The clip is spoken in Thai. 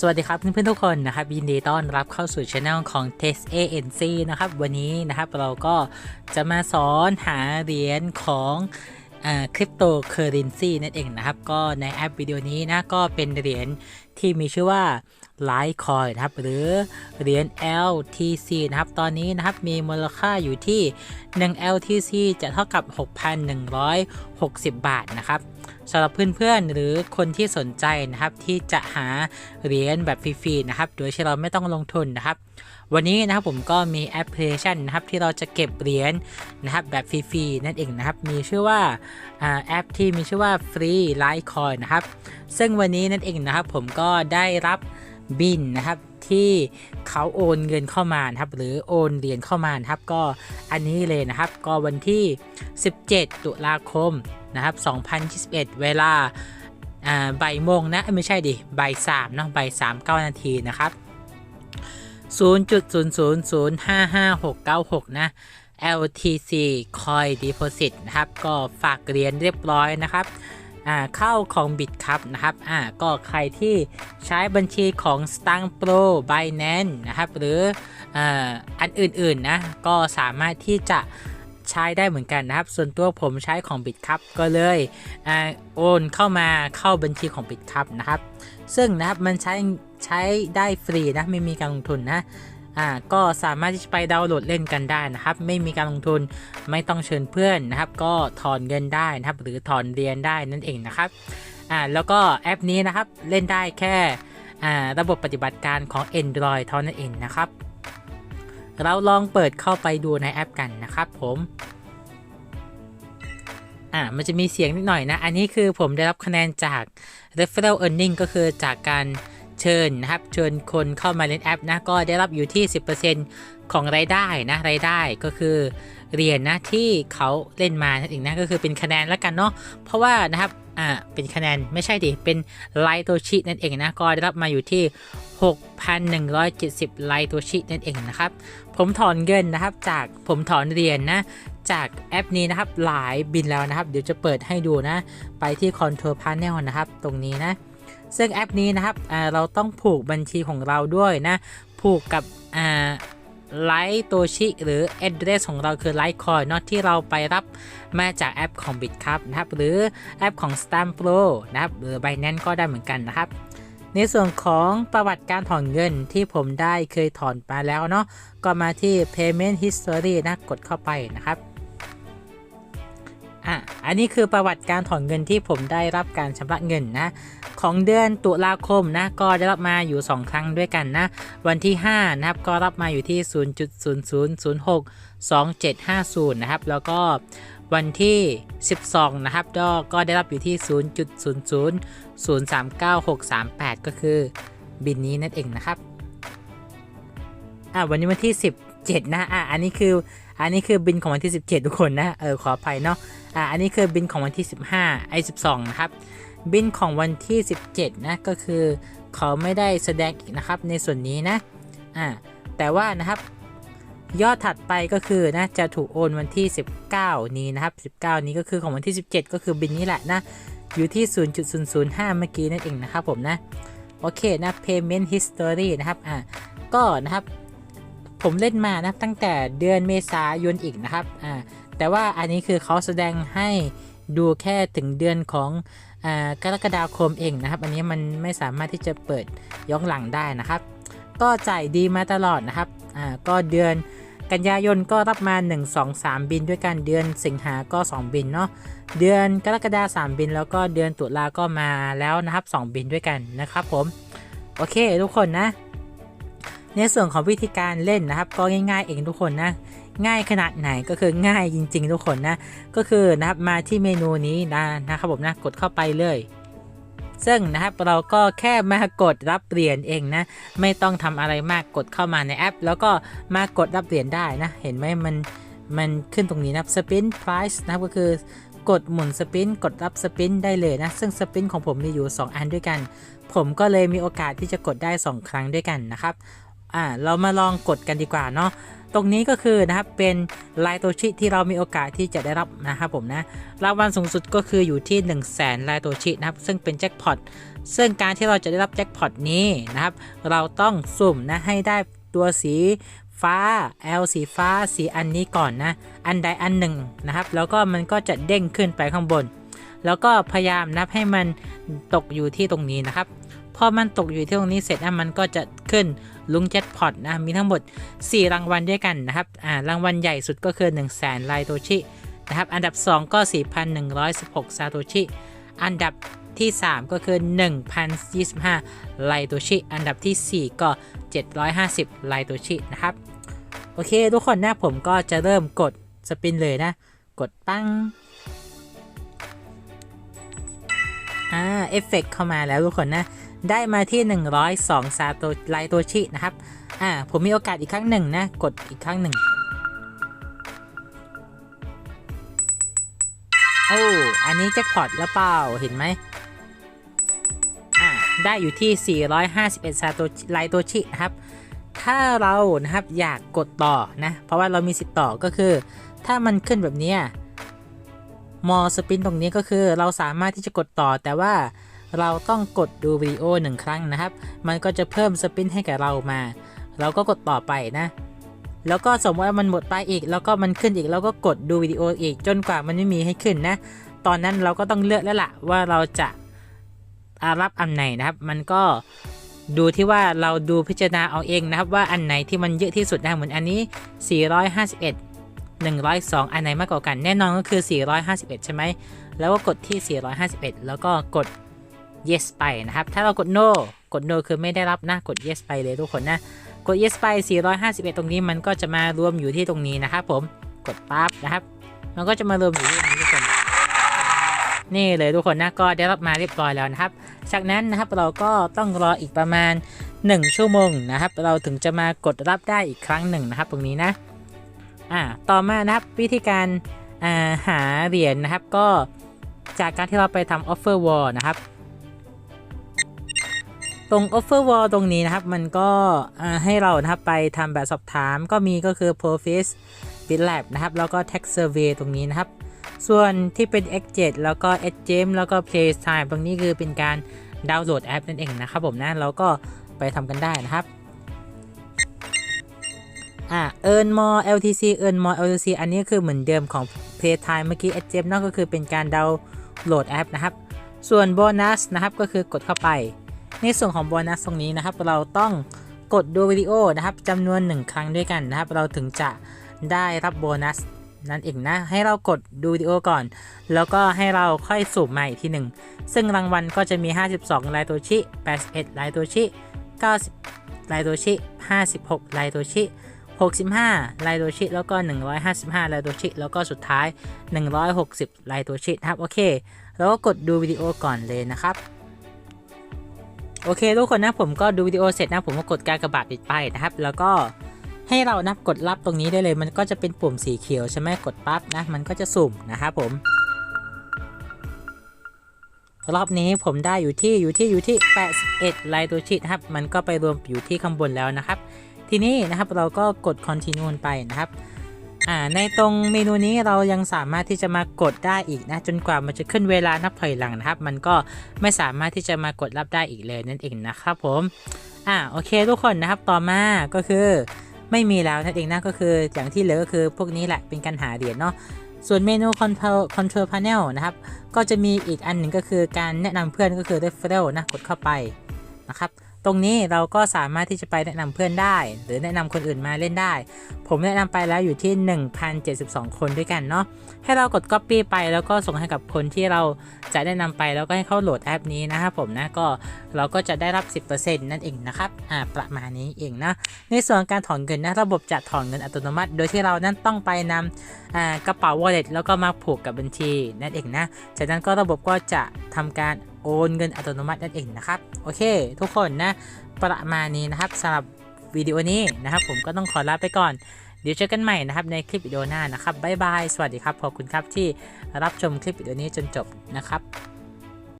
สวัสดีครับเพื่อนๆทุกคนนะครับยินดีต้อนรับเข้าสู่ช anel ของ Test ANC นะครับวันนี้นะครับเราก็จะมาสอนหาเหรียญของคริปโตเคอเรนซีนั่นเองนะครับ ก็ในแอปวิดีโอนี้นะก็เป็นเหรียญที่มีชื่อว่า Litecoin นะครับ หรือเหรียญ LTC นะครับ ตอนนี้นะครับมีมูลค่าอยู่ที่ 1 LTC จะเท่ากับ 6,160 บาทนะครับสำหรับเพื่อนๆหรือคนที่สนใจนะครับที่จะหาเหรียญแบบฟรีๆนะครับ โดยที่เราไม่ต้องลงทุนนะครับ วันนี้นะครับผมก็มีแอปพลิเคชันนะครับที่เราจะเก็บเหรียญนะครับแบบฟรีๆนั่นเองนะครับ มีชื่อว่าแอปที่มีชื่อว่า Free Litecoin นะครับ ซึ่งวันนี้นั่นเองนะครับผมก็ได้รับ บินนะครับที่เขาโอนเงินเข้ามานะครับหรือโอนเหรียญเข้ามานะครับก็อันนี้เลยนะครับก็วันที่ 17 ตุลาคมนะครับ 2021 เวลาบ่ายโมงนะไม่ใช่ดิบ่ายสามเนาะบ่ายสามเก้านาทีนะครับ 0.00055696นะ LTC Coin Deposit นะครับ ก็ฝากเรียนเรียบร้อยนะครับ่าเข้าของบิตครับนะครับอ่าก็ใครที่ใช้บัญชีของ s t a n g Pro Binance นะครับหรืออันอื่นๆนะก็สามารถที่จะใช้ได้เหมือนกันนะครับ ส่วนตัวผมใช้ของบิตครับก็เลยอโอนเข้ามาเข้าบัญชีของบิตครับนะครับ ซึ่งนะครับมันใช้ใช้ได้ฟรีนะไม่มีการลงทุนนะ อ่าก็สามารถที่จะไปดาวน์โหลดเล่นกันได้นะครับ ไม่มีการลงทุนไม่ต้องเชิญเพื่อนนะครับ ก็ถอนเงินได้นะครับ หรือถอนเรียนได้นั่นเองนะครับอ่าแล้วก็แอปนี้นะครับเล่นได้แค่อ่าระบบปฏิบัติการของ Android เท่านั้นเองนะครับ เราลองเปิดเข้าไปดูในแอปกันนะครับผมอ่ามันจะมีเสียงนิดหน่อยนะ อันนี้คือผมได้รับคะแนนจาก referral earning ก็คือจากการ เชิญนะครับเชิญคนเข้ามาเล่นแอปนะก็ได้รับอยู่ที่ 10%ของรายได้นะรายได้ก็คือเรียนนะที่เขาเล่นมานั่นเองนะก็คือเป็นคะแนนแล้วกันเนาะเพราะว่านะครับอ่าเป็นคะแนนไม่ใช่ดิเป็นไลโตชินั่นเองนะก็ได้รับมาอยู่ที่ 6,170 ไลโตชินั่นเองนะครับ ผมถอนเงินนะครับจากผมถอนเรียนนะจากแอปนี้นะครับหลายบินแล้วนะครับ เดี๋ยวจะเปิดให้ดูนะ ไปที่ Control Panel นะครับ ตรงนี้นะ ซึ่งแอปนี้นะครับเราต้องผูกบัญชีของเราด้วยนะ ผูกกับไลท์โตชิหรือ address ของเราคือไลท์คอยนอที่เราไปรับมาจากแอปของ b i t ครับนะครับหรือแอปของ Stamp Pro นะครับหรือ Binance ก็ได้เหมือนกันนะครับในส่วนของประวัติการถอนเงินที่ผมได้เคยถอนมาแล้วเนาะก็มาที่ payment history นะกดเข้าไปนะครับ อะอันนี้คือประวัติการถอนเงินที่ผมได้รับการชำระเงินนะ ของเดือนตุลาคมนะ ก็ได้รับมาอยู่ 2 ครั้งด้วยกันนะ วันที่ 5 นะครับ ก็รับมาอยู่ที่ 0.00062750 นะครับ แล้วก็วันที่ 12 นะครับก็ได้รับอยู่ที่ 0.0003968 ก็คือบินนี้นั่นเองนะครับอะวันนี้วันที่17นะอะอันนี้คืออันนี้คือบินของวันที่ 17 ทุกคนนะ เออ ขออภัยเนาะ อ่าอันนี้คือบินของวันที่ 15ไอ้12 นะครับ บินของวันที่ 17 นะ ก็คือเขาไม่ได้แสดงอีกนะครับในส่วนนี้นะอ่าแต่ว่านะครับยอดถัดไปก็คือนะจะถูกโอนวันที่ 19 นี้นะครับ 19 นี้ก็คือของวันที่ 17 ก็คือบินนี้แหละนะอยู่ที่ 0.005 เมื่อกี้นั่นเองนะครับผมนะโอเคนะ payment history นะครับอ่าก็นะครับผมเล่นมานะตั้งแต่เดือนเมษายนอีกนะครับอ่า แต่ว่าอันนี้คือเขาแสดงให้ดูแค่ถึงเดือนของกรกฎาคมเองนะครับ อันนี้มันไม่สามารถที่จะเปิดย้อนหลังได้นะครับ ก็จ่ายดีมาตลอดนะครับก็เดือนกันยายนก็รับมา 1 2 3 บินด้วยกันเดือนสิงหาก็ 2 บินเนาะเดือนกรกฎาคม3บิน แล้วก็เดือนตุลาก็มาแล้วนะครับ 2 บินด้วยกันนะครับผม โอเคทุกคนนะ ในส่วนของวิธีการเล่นนะครับ ก็ง่ายๆเองทุกคนนะ ง่ายขนาดไหนก็คือง่ายจริง ๆ ทุกคนนะ ก็คือนะครับมาที่เมนูนี้นะนะครับผมนะกดเข้าไปเลย ซึ่งนะครับเราก็แค่มากดรับเหรียญเองนะ ไม่ต้องทำอะไรมากกดเข้ามาในแอป แล้วก็มากดรับเหรียญได้นะ เห็นไหมมันมันขึ้นตรงนี้นะสปินไพรส์นะก็คือกดหมุนสปินกดรับสปินได้เลยนะ ซึ่งสปินของผมมีอยู่ 2 อันด้วยกัน ผมก็เลยมีโอกาสที่จะกดได้ 2 ครั้งด้วยกันนะครับ อ่าเรามาลองกดกันดีกว่าเนาะตรงนี้ก็คือนะครับเป็นลายตัวชิที่เรามีโอกาสที่จะได้รับนะครับผมนะรางวัลสูงสุดก็คืออยู่ที่ 1 0 0 0 0แสนลายตัวชินะครับ ซึ่งเป็นแจ็คพอตซึ่งการที่เราจะได้รับแจ็คพอตนี้นะครับ เราต้องสุ่มนะให้ได้ตัวสีฟ้า L สีฟ้าสีอันนี้ก่อนนะ อันใดอันหนึ่งนะครับ แล้วก็มันก็จะเด้งขึ้นไปข้างบน แล้วก็พยายามนับให้มันตกอยู่ที่ตรงนี้นะครับ พอมันตกอยู่ที่ตรงนี้เสร็จนะมันก็จะขึ้น ลุงแจ็คพอตนะมีทั้งหมด 4 รางวัลด้วยกันนะครับอ่ารางวัลใหญ่สุดก็คือ 1 0 0 0 0แสนไลโตชินะครับอันดับ 2 ก็ 4,116 ซาโตชิอันดับที่ 3 ก็คือ 1,025 ไลโตชิ อันดับที่ 4 ก็ 750 ไลโตชิ นะครับ โอเค ทุกคนนะผมก็จะเริ่มกดสปินเลยนะ กดปั้ง อ่า เอฟเฟกเข้ามาแล้วทุกคนนะ ได้มาที่ 102ซาโตไลโตชินะครับ อ่า ผมมีโอกาสอีกครั้งหนึ่งนะ กดอีกครั้งหนึ่ง โอ้ อันนี้แจ็คพอตแล้วเปล่า เห็นไหม อ่า ได้อยู่ที่ 451ซาโตไลโตชินะครับ ถ้าเรานะครับอยากกดต่อนะ เพราะว่าเรามีสิทธิ์ต่อก็คือ ถ้ามันขึ้นแบบนี้มอสปินตรงนี้ก็คือเราสามารถที่จะกดต่อแต่ว่า เราต้องกดดูวิดีโอหนึ่งครั้งนะครับ มันก็จะเพิ่มสปินให้กับเรามา เราก็กดต่อไปนะ แล้วก็สมมติว่ามันหมดไปอีก แล้วก็มันขึ้นอีกเราก็กดดูวิดีโออีกจนกว่ามันไม่มีให้ขึ้นนะ ตอนนั้นเราก็ต้องเลือกแล้วล่ะว่าเราจะอารับอันไหนนะครับ มันก็ดูที่ว่าเราดูพิจารณาเอาเองนะครับ ว่าอันไหนที่มันเยอะที่สุดนะเหมือนอันนี้ 451 102 อันไหนมากกว่ากันแน่นอนก็คือ 451 ใช่ไหม แล้วก็กดที่ 451 แล้วก็กด yes ไปนะครับ ถ้าเรากด no กด no คือไม่ได้รับนะ กด yes ไปเลยทุกคนนะ กด yes ไป 451 ตรงนี้มันก็จะมารวมอยู่ที่ตรงนี้นะครับผม กดปั๊บนะครับ มันก็จะมารวมอยู่ที่ตรงนี้ทุกคน นี่เลยทุกคนนะ ก็ได้รับมาเรียบร้อยแล้วนะครับ จากนั้นนะครับเราก็ต้องรออีกประมาณ 1 ชั่วโมงนะครับ เราถึงจะมากดรับได้อีกครั้งหนึ่งนะครับ ตรงนี้นะ อ่า ต่อมานะครับวิธีการาหาเหรียญนะครับ ก็จากการที่เราไปทำ offer wall นะครับ ตรง offer wall ตรงนี้นะครับ มันก็ให้เรานะครับไปทำแบบสอบถามก็มีก็คือ Profis b i t Lab นะครับ แล้วก็ Tech Survey ตรงนี้นะครับ ส่วนที่เป็น X7 แล้วก็ Edgem แล้วก็ Playtime ตรงนี้คือเป็นการดาวน์โหลดแอปนั่นเองนะครับผมนะเราก็ไปทำกันได้นะครับอ่า earn more LTC earn more LTC อันนี้คือเหมือนเดิมของ Playtime เมื่อกี้ Edgem นั่นก็คือเป็นการดาวน์โหลดแอปนะครับ ส่วนโบนัสนะครับก็คือกดเข้าไป ในส่วนของโบนัสตรงนี้นะครับ เราต้องกดดูวิดีโอนะครับจำนวน 1 ครั้งด้วยกันนะครับ เราถึงจะได้รับโบนัสนั่นเองนะ ให้เรากดดูวิดีโอก่อน แล้วก็ให้เราค่อยสุ่มมาอีกทีหนึ่ง ซึ่งรางวัลก็จะมี 52 ลายตัวชิ81 ลายตัวชิ 90 ลายตัวชิ 56 ลายตัวชิ 65 ลายตัวชิ แล้วก็ 155 ลายตัวชิ แล้วก็สุดท้าย 160 ลายตัวชินะครับ โอเค แล้วก็กดดูวิดีโอก่อนเลยนะครับ โอเคทุกคนนะผมก็ดูวิดีโอเสร็จนะผมก็กดการกระบาดปิดไปนะครับ แล้วก็ให้เรานับกดรับตรงนี้ได้เลย มันก็จะเป็นปุ่มสีเขียวใช่ไหมกดปั๊บนะ มันก็จะสุ่มนะครับผม รอบนี้ผมได้อยู่ที่อยู่ที่อยู่ที่ 81ลน์ตัวชิดครับ มันก็ไปรวมอยู่ที่ข้างบนแล้วนะครับ ทีนี้นะครับเราก็กด continue ไปนะครับ อ่าในตรงเมนูนี้เรายังสามารถที่จะมากดได้อีกนะจนกว่ามันจะขึ้นเวลานับถอยหลังนะครับ มันก็ไม่สามารถที่จะมากดรับได้อีกเลยนั่นเองนะครับผมอ่าโอเคทุกคนนะครับต่อมาก็คือไม่มีแล้วนั่นเองนะก็คืออย่างที่เหลือก็คือพวกนี้แหละเป็นการหาเหรียญเนาะส่วนเมนู control control panel นะครับ ก็จะมีอีกอันหนึ่งก็คือการแนะนำเพื่อนก็คือ referral นะกดเข้าไปนะครับ รงนี้เราก็สามารถที่จะไปแนะนำเพื่อนได้ หรือแนะนำคนอื่นมาเล่นได้ ผมแนะนำไปแล้วอยู่ที่ 1,072 คนด้วยกันเนาะให้เรากด copy ไปแล้วก็ส่งให้กับคนที่เราจะแนะนำไปแล้วก็ให้เขาโหลดแอปนี้นะครับผมนะก็เราก็จะได้รับ 10%นั่นเองนะครับอ่าประมาณนี้เองนะในส่วนการถอนเงินนะระบบจะถอนเงินอัตโนมัติ โดยที่เรานั้นต้องไปนำอ่ากระเป๋า wallet แล้วก็มาผูกกับบัญชีนั่นเองนะจากนั้นก็ระบบก็จะทำการโอนเงินอัตโนมัตินั่นเองนะครับ โอเค ทุกคนนะ ประมาณนี้นะครับสำหรับวิดีโอนี้นะครับ ผมก็ต้องขอลาไปก่อน เดี๋ยวเจอกันใหม่นะครับในคลิปวิดีโอหน้านะครับบ๊ายบาย สวัสดีครับ ขอบคุณครับที่รับชมคลิปวิดีโอนี้จนจบนะครับ